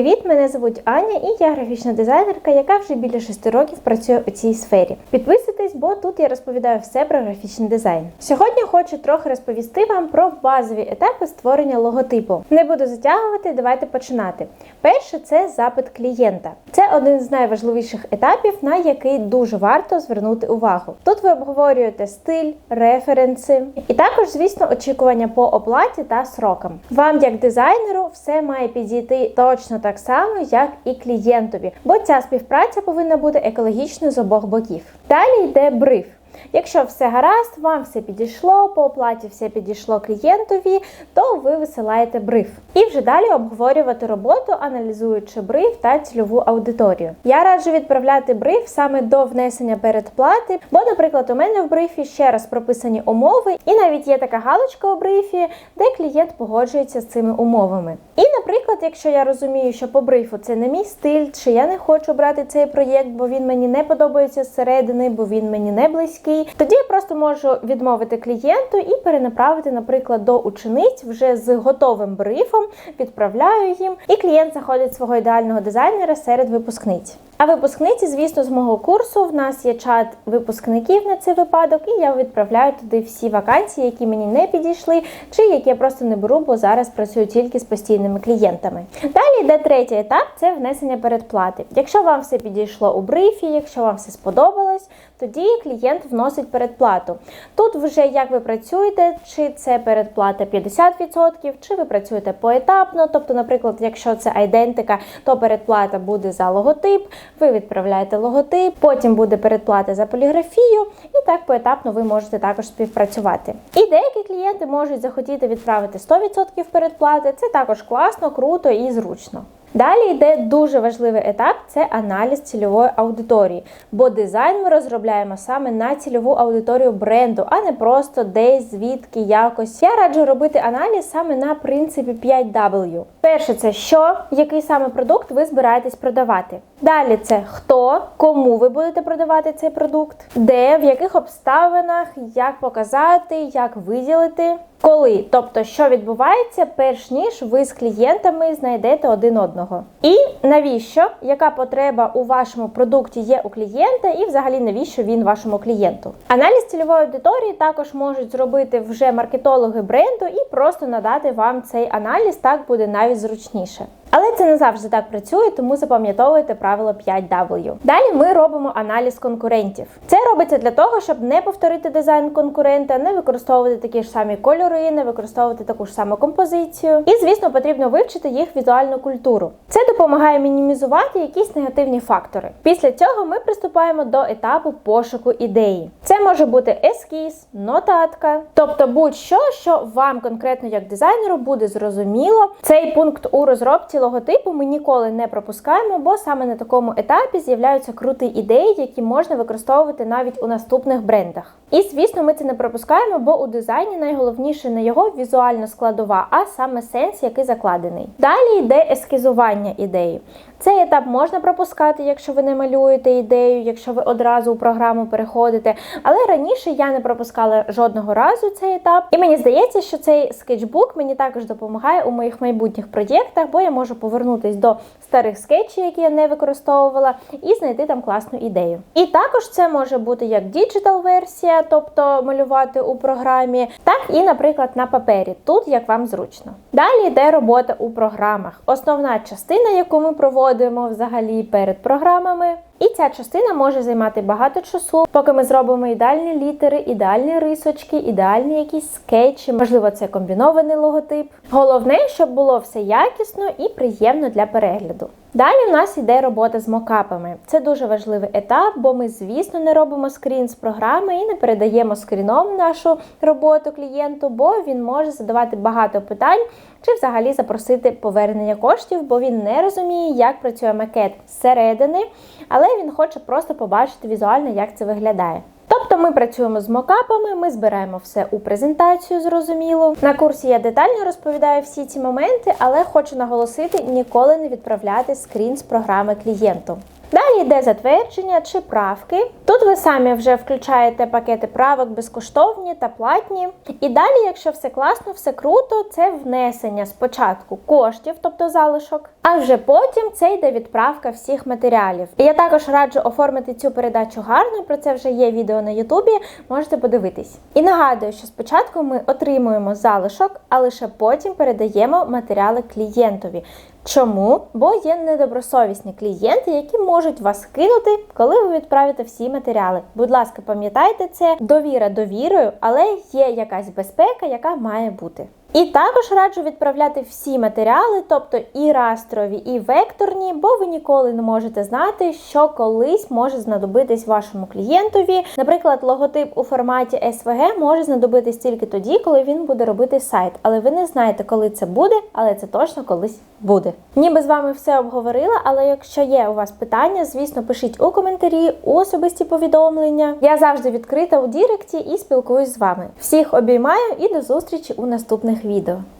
Привіт, мене звуть Аня і я графічна дизайнерка, яка вже біля 6 років працює у цій сфері. Підписуйтесь, бо тут я розповідаю все про графічний дизайн. Сьогодні хочу трохи розповісти вам про базові етапи створення логотипу. Не буду затягувати, давайте починати. Перше це запит клієнта. Це один з найважливіших етапів, на який дуже варто звернути увагу. Тут ви обговорюєте стиль, референси і також, звісно, очікування по оплаті та срокам. Вам, як дизайнеру, все має підійти точно так само, як і клієнтові, бо ця співпраця повинна бути екологічною з обох боків. Далі йде бриф. Якщо все гаразд, вам все підійшло, по оплаті все підійшло клієнтові, то ви висилаєте бриф. І вже далі обговорювати роботу, аналізуючи бриф та цільову аудиторію. Я раджу відправляти бриф саме до внесення передплати, бо, наприклад, у мене в брифі ще раз прописані умови, і навіть є така галочка у брифі, де клієнт погоджується з цими умовами. І, наприклад, якщо я розумію, що по брифу це не мій стиль, чи я не хочу брати цей проєкт, бо він мені не подобається зсередини, бо він мені не близький близький, тоді я просто можу відмовити клієнту і перенаправити, наприклад, до учениць вже з готовим брифом, відправляю їм, і клієнт заходить свого ідеального дизайнера серед випускниць. А випускниці, звісно, з мого курсу в нас є чат випускників на цей випадок, і я відправляю туди всі вакансії, які мені не підійшли, чи які я просто не беру, бо зараз працюю тільки з постійними клієнтами. Далі йде третій етап це внесення передплати. Якщо вам все підійшло у брифі, якщо вам все сподобалось, тоді клієнт вносить передплату. Тут вже як ви працюєте, чи це передплата 50%, чи ви працюєте поетапно. Тобто, наприклад, якщо це айдентика, то передплата буде за логотип ви відправляєте логотип, потім буде передплата за поліграфію, і так поетапно ви можете також співпрацювати. І деякі клієнти можуть захотіти відправити 100% передплати. Це також класно, круто і зручно. Далі йде дуже важливий етап це аналіз цільової аудиторії, бо дизайн ми розробляємо саме на цільову аудиторію бренду, а не просто десь, звідки, якось. Я раджу робити аналіз саме на принципі 5W. Перше, це що, який саме продукт ви збираєтесь продавати. Далі це хто, кому ви будете продавати цей продукт, де, в яких обставинах, як показати, як виділити. Коли, тобто, що відбувається, перш ніж ви з клієнтами знайдете один одного. І навіщо, яка потреба у вашому продукті є у клієнта, і взагалі навіщо він вашому клієнту? Аналіз цільової аудиторії також можуть зробити вже маркетологи бренду і просто надати вам цей аналіз, так буде навіть зручніше. Але це не завжди так працює, тому запам'ятовуйте правило 5W. Далі ми робимо аналіз конкурентів. Це робиться для того, щоб не повторити дизайн конкурента, не використовувати такі ж самі кольори, не використовувати таку ж саму композицію. І, звісно, потрібно вивчити їх візуальну культуру. Це допомагає мінімізувати якісь негативні фактори. Після цього ми приступаємо до етапу пошуку ідеї. Це може бути ескіз, нотатка, тобто будь-що, що вам конкретно як дизайнеру буде зрозуміло. Цей пункт у розробці логотипу ми ніколи не пропускаємо, бо саме на такому етапі з'являються круті ідеї, які можна використовувати навіть у наступних брендах. І звісно, ми це не пропускаємо, бо у дизайні найголовніше не його візуальна складова, а саме сенс, який закладений. Далі йде ескізування ідеї. Цей етап можна пропускати, якщо ви не малюєте ідею, якщо ви одразу у програму переходите. Але раніше я не пропускала жодного разу цей етап. І мені здається, що цей скетчбук мені також допомагає у моїх майбутніх проєктах, бо я можу повернутися до старих скетчів, які я не використовувала, і знайти там класну ідею. І також це може бути як діджитал-версія, тобто малювати у програмі, так і, наприклад, на папері, тут як вам зручно. Далі йде робота у програмах. Основна частина, яку ми проводимо взагалі перед програмами. І ця частина може займати багато часу, поки ми зробимо ідеальні літери, ідеальні рисочки, ідеальні якісь скетчі, можливо, це комбінований логотип. Головне, щоб було все якісно і приємно для перегляду. Далі у нас йде робота з мокапами. Це дуже важливий етап, бо ми, звісно, не робимо скрін з програми і не передаємо скріном нашу роботу клієнту, бо він може задавати багато питань чи взагалі запросити повернення коштів, бо він не розуміє, як працює макет зсередини, але він хоче просто побачити візуально, як це виглядає. Ми працюємо з мокапами, ми збираємо все у презентацію, зрозуміло. На курсі я детально розповідаю всі ці моменти, але хочу наголосити, ніколи не відправляти скрін з програми клієнту. Далі йде затвердження чи правки. Тут ви самі вже включаєте пакети правок безкоштовні та платні. І далі, якщо все класно, все круто, це внесення спочатку коштів, тобто залишок, а вже потім це йде відправка всіх матеріалів. І я також раджу оформити цю передачу гарно. Про це вже є відео на Ютубі, можете подивитись. І нагадую, що спочатку ми отримуємо залишок, а лише потім передаємо матеріали клієнтові. Чому? Бо є недобросовісні клієнти, які можуть вас кинути, коли ви відправите всі матеріали. Будь ласка, пам'ятайте це, довіра довірою, але є якась безпека, яка має бути. І також раджу відправляти всі матеріали, тобто і растрові, і векторні, бо ви ніколи не можете знати, що колись може знадобитись вашому клієнтові. Наприклад, логотип у форматі SVG може знадобитись тільки тоді, коли він буде робити сайт. Але ви не знаєте, коли це буде, але це точно колись буде. Ніби з вами все обговорила, але якщо є у вас питання, звісно, пишіть у коментарі, у особисті повідомлення. Я завжди відкрита у Діректі і спілкуюсь з вами. Всіх обіймаю і до зустрічі у наступних відео.